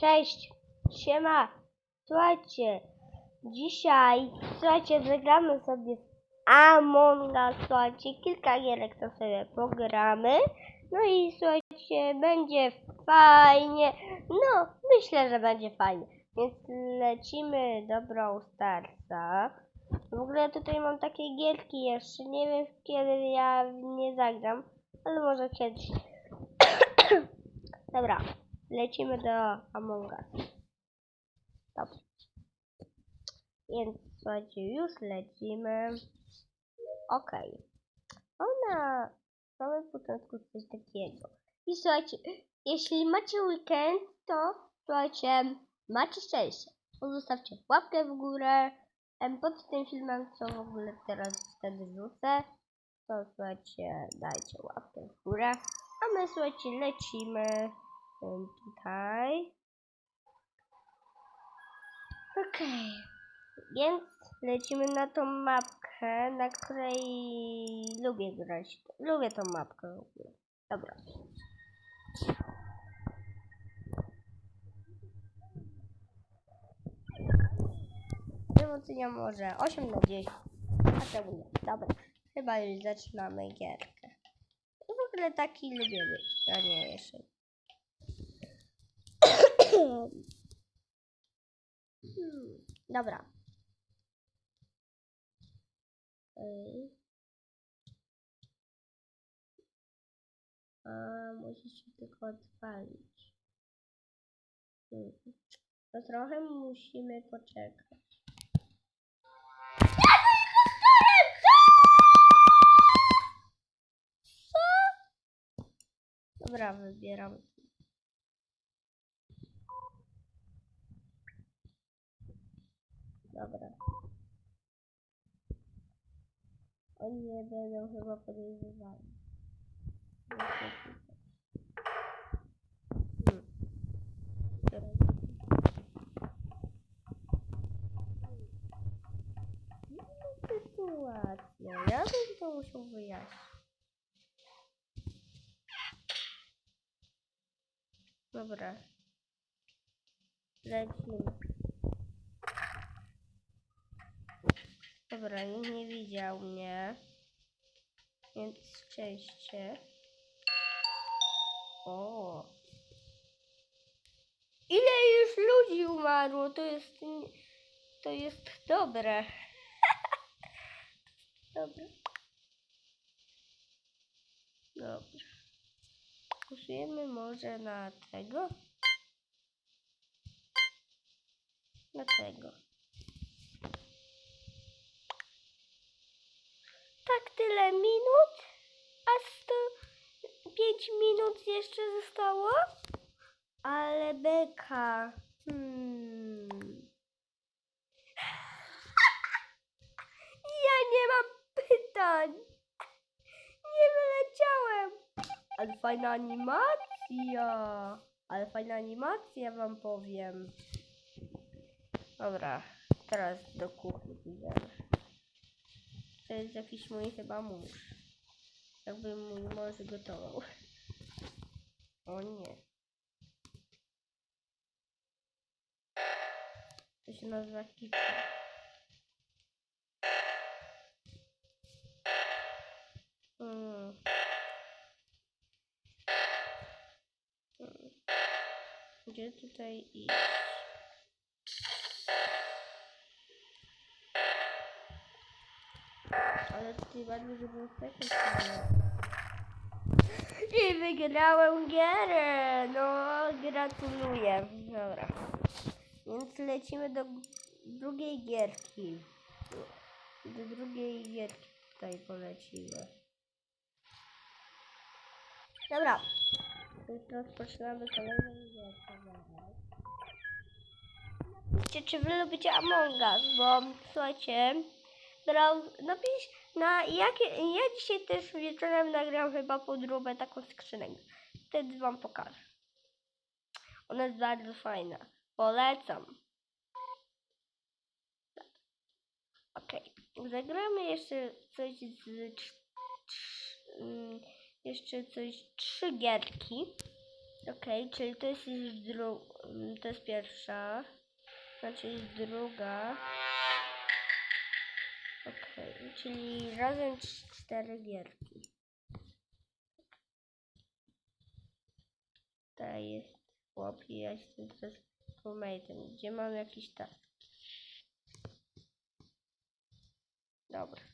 Cześć, siema. Słuchajcie, dzisiaj, słuchajcie, zagramy sobie Among Us, słuchajcie, kilka gierek to sobie pogramy. No i słuchajcie, będzie fajnie. No, myślę, że będzie fajnie. Więc lecimy do Brawl Starsa. W ogóle tutaj mam takie gierki jeszcze, nie wiem kiedy ja nie zagram, ale może kiedyś. Dobra, lecimy do Among Us. Dobra. Więc słuchajcie, już lecimy. Okej. Okay. Na samym początku coś takiego. I słuchajcie, jeśli macie weekend, to słuchajcie, macie szczęście. Pozostawcie łapkę w górę. Pod tym filmem, co w ogóle teraz wtedy rzucę, to słuchajcie, dajcie łapkę w górę. A my słuchajcie, lecimy tutaj. Okej. Więc lecimy na tą mapkę, na której lubię grać. Lubię tą mapkę w ogóle. Dobra. Emocjonia może 8 na 10. A czemu nie? Dobra. Chyba już zaczynamy gierkę. W ogóle taki lubię być. A nie, jeszcze. Hmm, Dobra. A, musi się tylko odpalić. Hmm. To trochę musimy poczekać. Dobra, wybieram. Dobra. Oni nie będą chyba podejrzewali. Hmm. Sytuacja. Ja bym to musiał wyjaśnić. Dobra. Lecimy. Dobra, nikt nie widział mnie. Więc szczęście. O. Ile już ludzi umarło? To jest. To jest dobre. Dobra. Dobra. Głosujemy może na tego? Na tego. Tak tyle minut? A 105 minut jeszcze zostało? Ale beka. Hmm. Ja nie mam pytań. Nie wyleciałem. Ale fajna animacja. Ale fajna animacja wam powiem. Dobra, teraz do kuchni idziemy. To jest jakiś mój chyba mąż. Jakby mój mąż gotował. O nie. To się nazywa kitchen. Mm. Mm. Gdzie tutaj iść? Ale tutaj bardzo żeby sekund. I wygrałem gierę! No, gratuluję. Dobra. Więc lecimy do drugiej gierki. Do drugiej gierki tutaj polecimy. Dobra. Więc rozpoczynamy kolejną gierkę. zaraz. Napiszcie, czy wy lubicie Among Us, bo słuchajcie, brał, napisz na jakie, ja dzisiaj też wieczorem nagram chyba podróbę taką skrzynek. Wtedy wam pokażę. Ona jest bardzo fajna. Polecam. Okej. Zagramy jeszcze coś z... Jeszcze coś... Trzy gierki. Okej, czyli to jest już dru... to jest pierwsza. Znaczy jest druga. Okej, czyli razem cz- cztery gierki. Tutaj jest chłop i ja jestem teraz crewmate'em. Gdzie mam jakiś task? Dobra.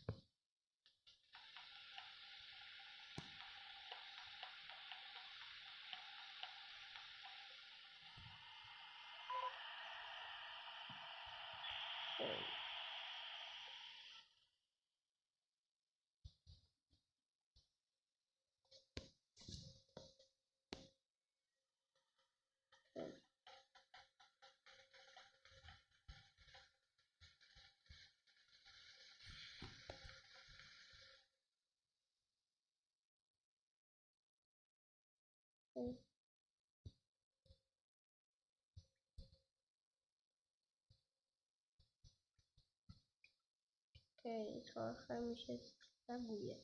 Okej, trochę mi się staguje.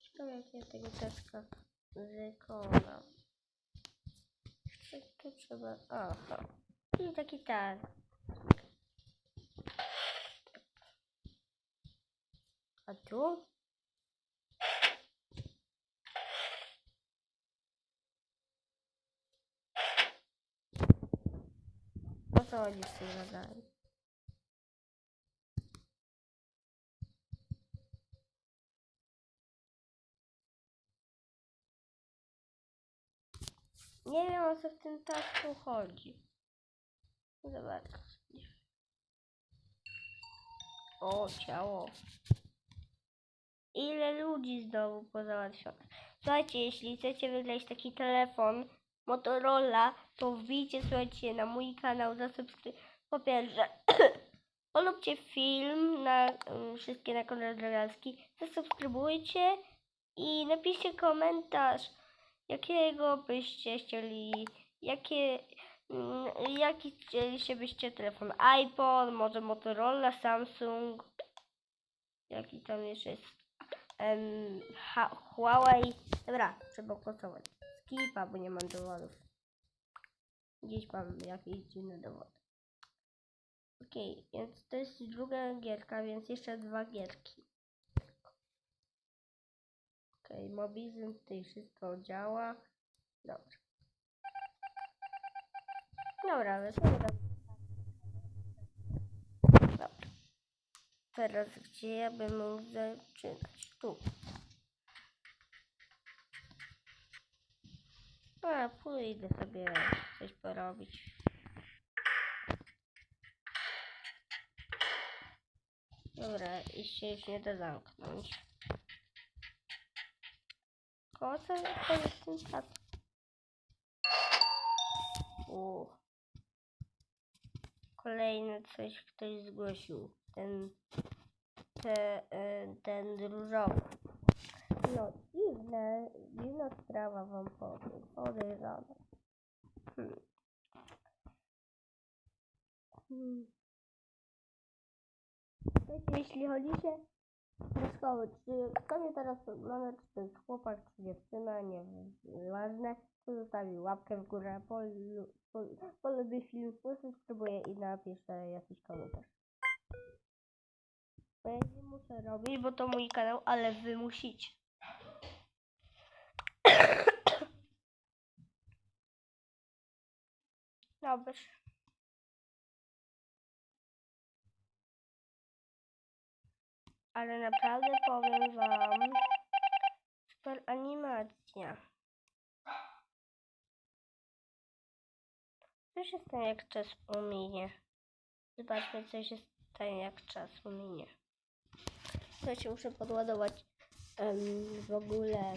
Ciekawe jak ja tego taska wykonam. Co tu trzeba... Aha. I taki tak. A tu? O co chodzi z tym zadaniem? Nie wiem o co w tym tasku chodzi. Zobacz. O, ciało. Ile ludzi znowu pozałatwionych. Słuchajcie, jeśli chcecie wygrać taki telefon Motorola, to wbijcie, słuchajcie, na mój kanał, zasubskrybujcie. Po pierwsze, polubcie film na mm, wszystkie na Konrad Drogowski, zasubskrybujcie i napiszcie komentarz, jakiego byście chcieli, jakie, mm, jaki chcieliście byście telefon, iPhone, może Motorola, Samsung, jaki tam jeszcze jest, Ha- Huawei, dobra, trzeba głosować, skipa, bo nie mam dowodów, gdzieś mam jakieś dziwne dowody. Okej, więc to jest druga gierka, więc jeszcze dwa gierki. Okej, mobilizm tutaj wszystko działa. Dobrze. Dobra, lecimy do... Dobra. Teraz gdzie ja bym mógł zaczynać? Tu. A, pójdę sobie coś porobić. Dobra, i się już nie da zamknąć. Koło co to jest ten tak? U. Kolejne coś ktoś zgłosił. Ten, te, e, ten różowy. No, dziwne, dziwna sprawa wam powiem. Podejrzana. Hmm. Hmm. Jeśli chodzicie do szkoły, czy kto mnie teraz ogląda, czy to jest chłopak, czy dziewczyna, nie ważne, to zostawi łapkę w górę, polu- pol- polubi film, zasubskrybuję i napiszę jakiś komentarz. Bo ja nie muszę robić, bo to mój kanał, ale wy musicie. Dobrze. Ale naprawdę powiem wam, super animacja. Co się stanie jak czas uminie? Zobaczmy co się stanie jak czas uminie. Słuchajcie, muszę podładować em, w ogóle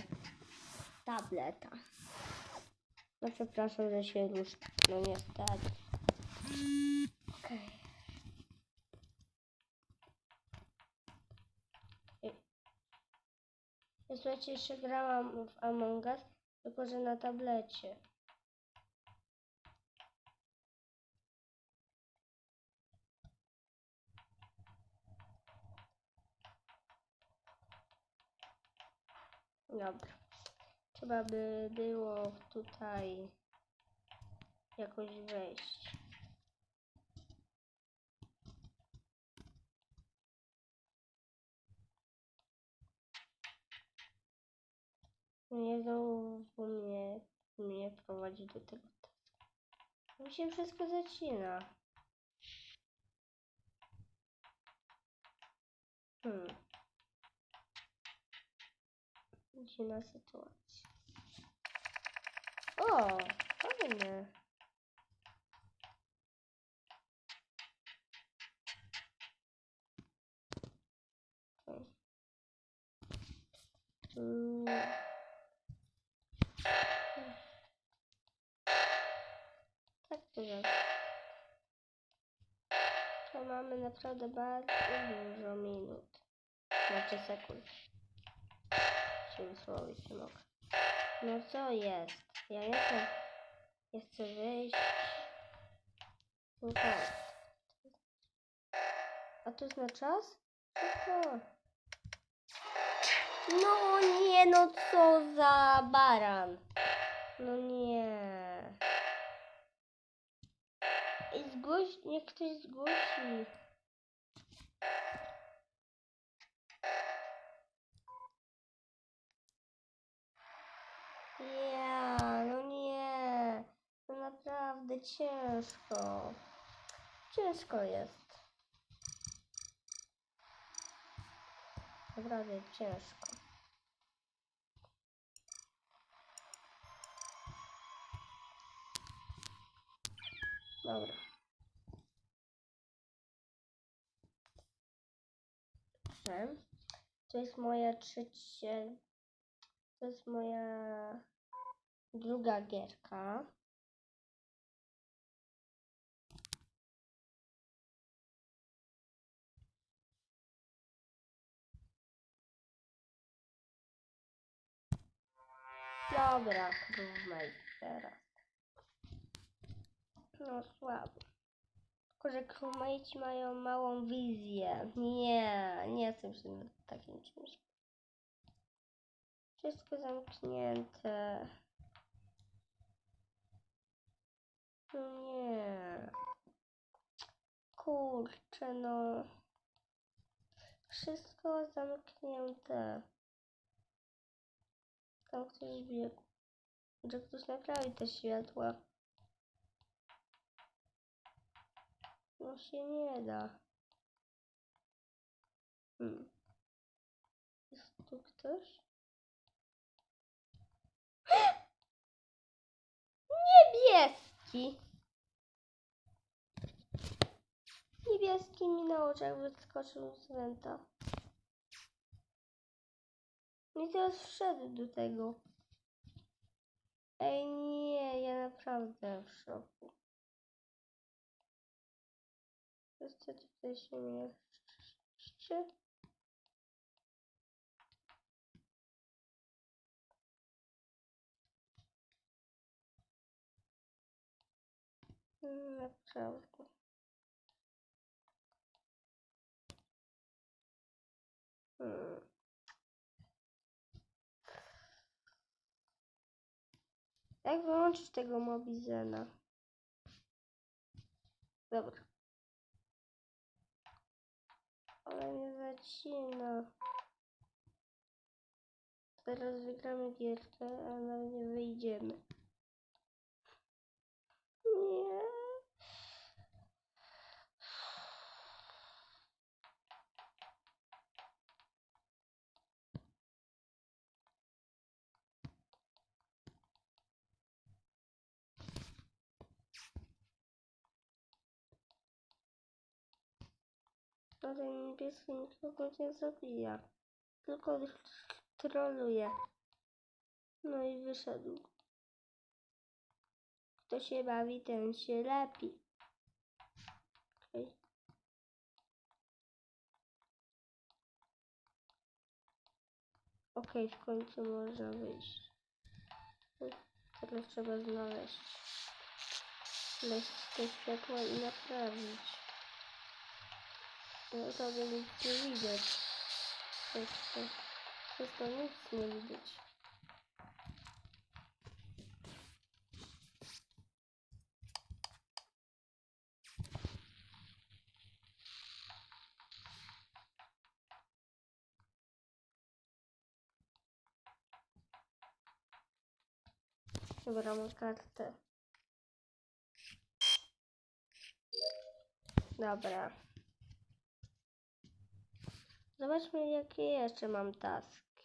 tableta. No przepraszam, że się rusz. No niestety. Słuchajcie, jeszcze grałam w Among Us, tylko że na tablecie. Dobra. Trzeba by było tutaj jakoś wejść. Nie znowu mnie, mnie prowadzi do tego. Mi się wszystko zacina. Hmm. Dziwna sytuacja. O, fajne. Okej. Tak to mamy naprawdę bardzo dużo minut. Znaczy sekund. Się wysłowić nie mogę. No co jest? Ja nie chcę. Ja chcę wyjść. No tak. A to jest na czas? To? No nie, no co za baran. No nie. Zgłoś, niech ktoś zgłosi. Ja, no nie. To naprawdę ciężko. Ciężko jest. Naprawdę ciężko. Dobra. Dobrze. To jest moja trzecie. To jest moja druga gierka. Dobra, crewmate teraz. No słabo. Że crewmate mają małą wizję. Nie, nie chcę się nad takim czymś. Wszystko zamknięte. No Nie. Kurczę, no. Wszystko zamknięte. Tam ktoś biegł. Że ktoś naprawi te światła. No się nie da. Hmm. Jest tu ktoś? Niebieski! Niebieski mi na oczach wyskoczył z węta. I teraz wszedł do tego. Ej, nie, ja naprawdę w szoku. Wszyscy tutaj się mieszczy. Naprawdę. Hmm. Jak wyłączyć tego Mobizena? Dobra. Ale nie zacina. Teraz wygramy gierkę, a nawet nie wyjdziemy. Nie. No ten niebieski nikogo nie zabija. Tylko troluje. No i wyszedł. Kto się bawi, ten się lepi. Okej. Okej, w końcu można wyjść. Teraz trzeba znaleźć. Znaleźć te światła i naprawić. Ну, это будете видят, Так что остальных не видеть. Выбираем карты. Добра. Zobaczmy, jakie jeszcze mam taski.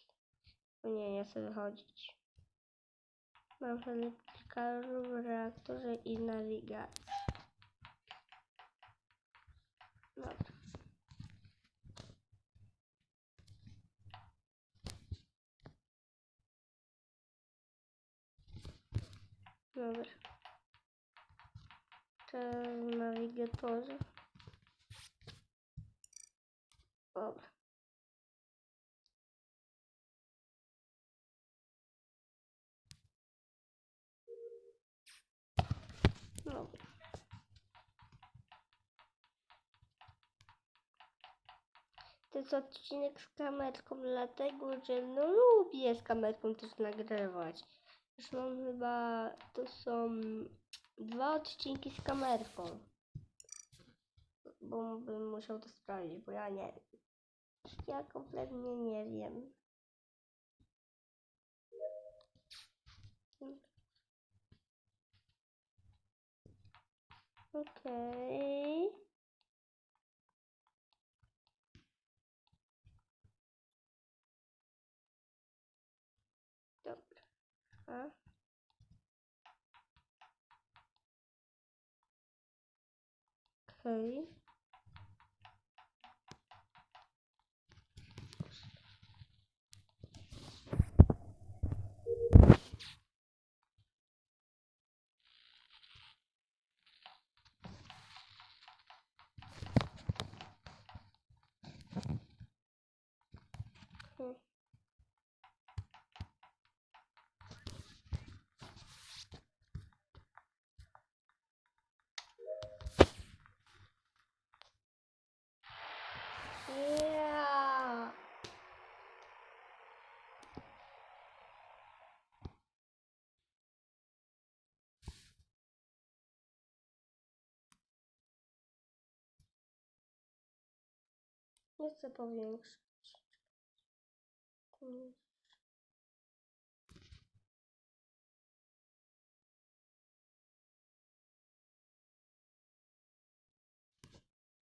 Nie, nie chcę wychodzić. Mam kilka w reaktorze i nawigacji. Dobra. Dobra. Teraz nawigatorze. Dobra. To jest odcinek z kamerką, dlatego że no lubię z kamerką też nagrywać. Już mam chyba, to są dwa odcinki z kamerką. Bo bym musiał to sprawdzić, bo ja nie. Ja kompletnie nie wiem. Okej. Dobra. A? Okej. Hmm. Nie chcę powiększyć.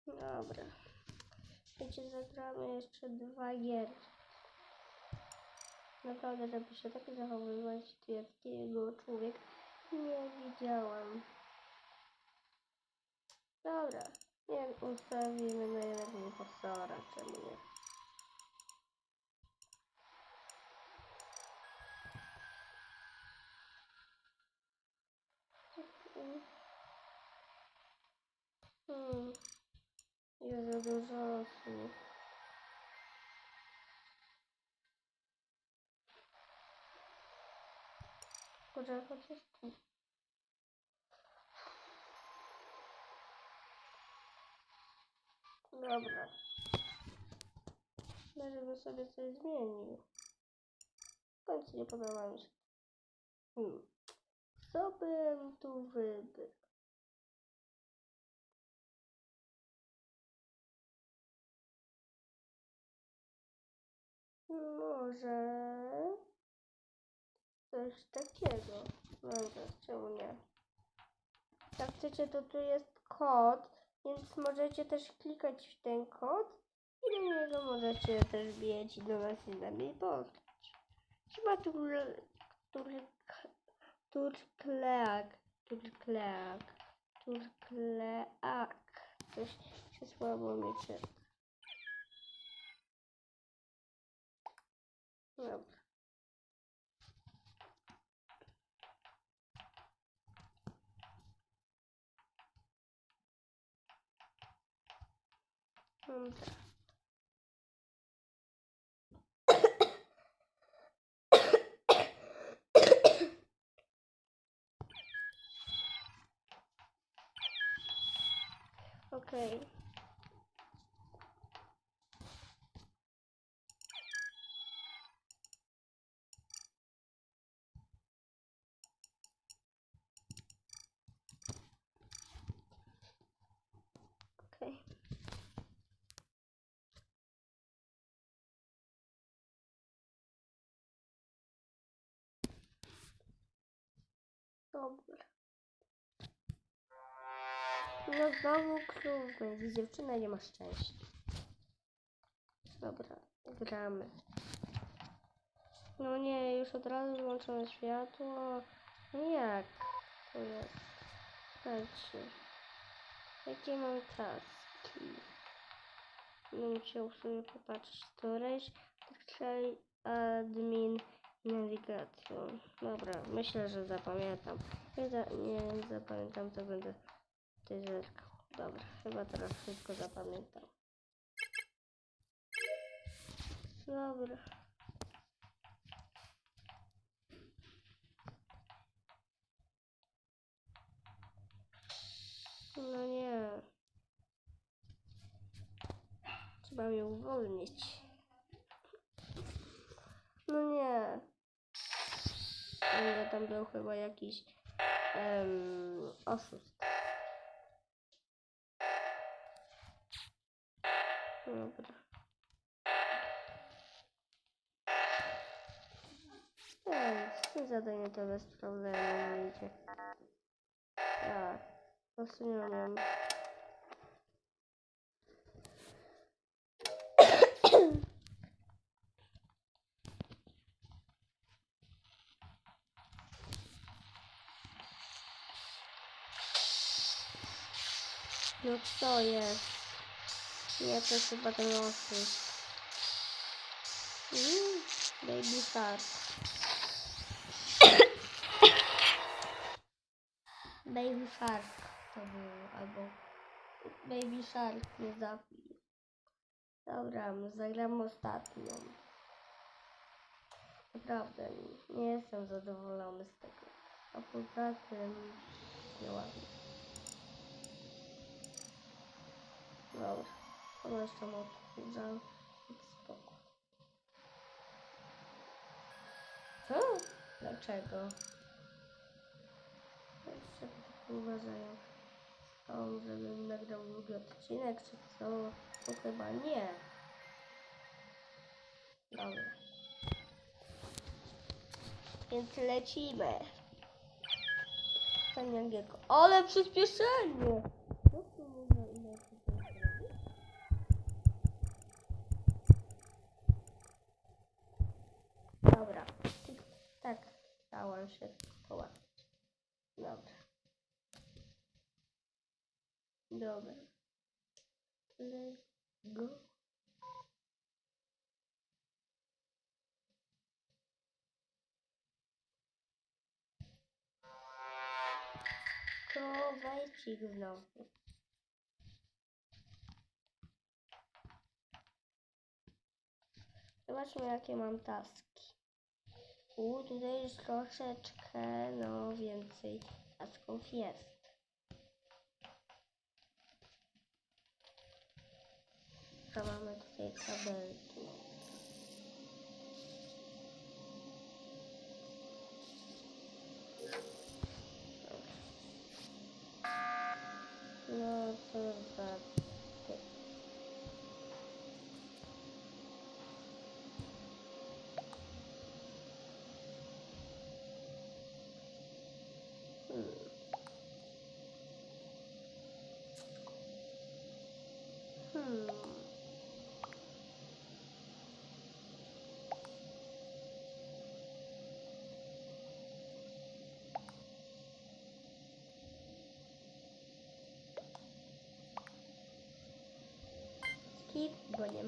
Dobra. Wiecie, zagramy jeszcze dwa gier. Naprawdę, żeby się tak zachowywać twierdziego człowiek nie widziałam. Dobra. Nie ustawimy najlepiej impostora, czemu nie? Hmm. Jest za dużo osób. Kurczę, chociaż Dobra. Bym sobie coś zmienił. W końcu nie podoba mi się. Hmm. Co bym tu wybrał? Może coś takiego. Dobra, czemu nie? Jak chcecie, to tu jest kod, więc możecie też klikać w ten kod i do niego możecie też biec i do nas z nami poznać. Chyba tu turk, turkleak, turkleak, turkleak. Coś się słabo mi czyta. Dobra. Dobra. Okej. Okej. No znowu klub będzie. Dziewczyna nie ma szczęścia. Dobra, gramy. No nie, już od razu wyłączone światło. No jak? To jest. Słuchajcie. Jakie mam taski? No musiał sobie popatrzeć. Storage, admin, nawigacją. Dobra, myślę, że zapamiętam. Nie, za, nie zapamiętam, to będę tutaj zerkał. Dobra, chyba teraz wszystko zapamiętam. Dobra. No nie. Trzeba mnie uwolnić. No nie. Ale tam był chyba jakiś em, oszust. Dobra. Ej, zadanie to bez problemu idzie. Tak. Nie mam. No co jest? Nie, to chyba ten oszust. Mm, baby shark. Baby Shark to był, albo Baby Shark nie zabił. Dobra, zagram ostatnią. Naprawdę, nie jestem zadowolony z tego. A poza tym, nieładnie. Dobra, to jeszcze odkurzam. Spoko. Co? Dlaczego? Jeszcze uważają. On, żebym nagrał drugi odcinek, czy co? To chyba nie. Dobra. Więc lecimy. Ten Jangiego. Ale przyspieszenie! Co tu można inaczej Dałam się połapać. Dobra. Dobra. Let's go. Kowajcik znowu. Zobaczmy jakie mam taski. U, tutaj już troszeczkę, no więcej tasków jest. A mamy tutaj kabelki. No co za Hmm. Hmm. Skip, bo nie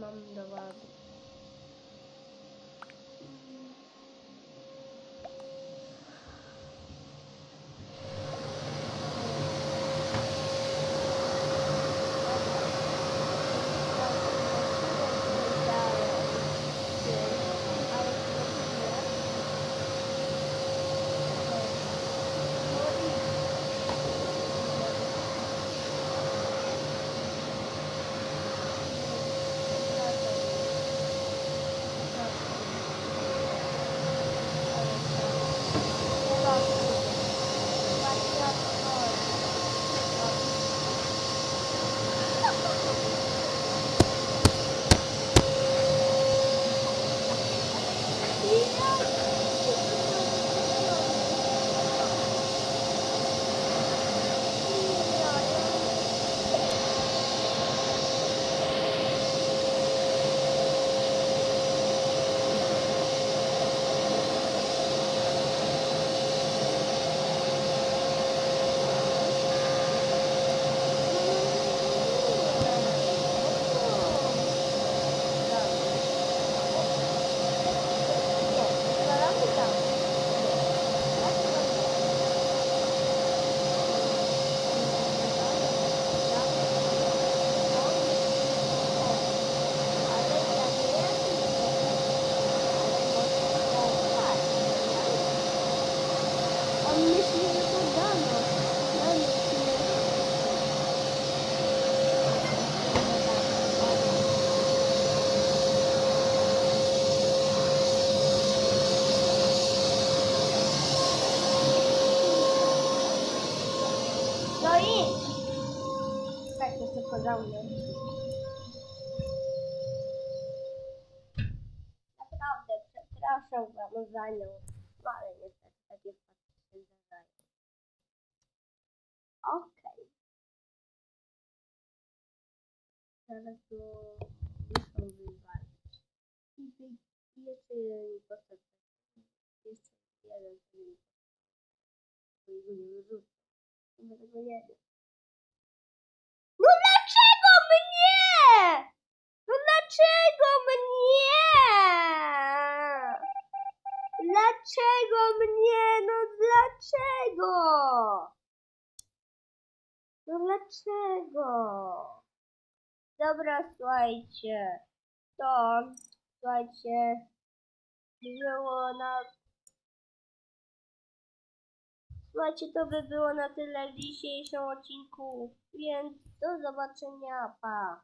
wam za nią. No ale niestety takie fakty się zdarzają. Okej. Teraz to muszę wywalić. I wy- i jeszcze jeden postać. Jeszcze jeden film. Bo jego nie wyrzucę. Ja tego nie wiem. No dlaczego mnie? No dlaczego mnie? Dlaczego mnie? No dlaczego? No dlaczego? Dobra, słuchajcie. To, słuchajcie, było na... Słuchajcie, to by było na tyle w dzisiejszym odcinku, więc do zobaczenia, pa!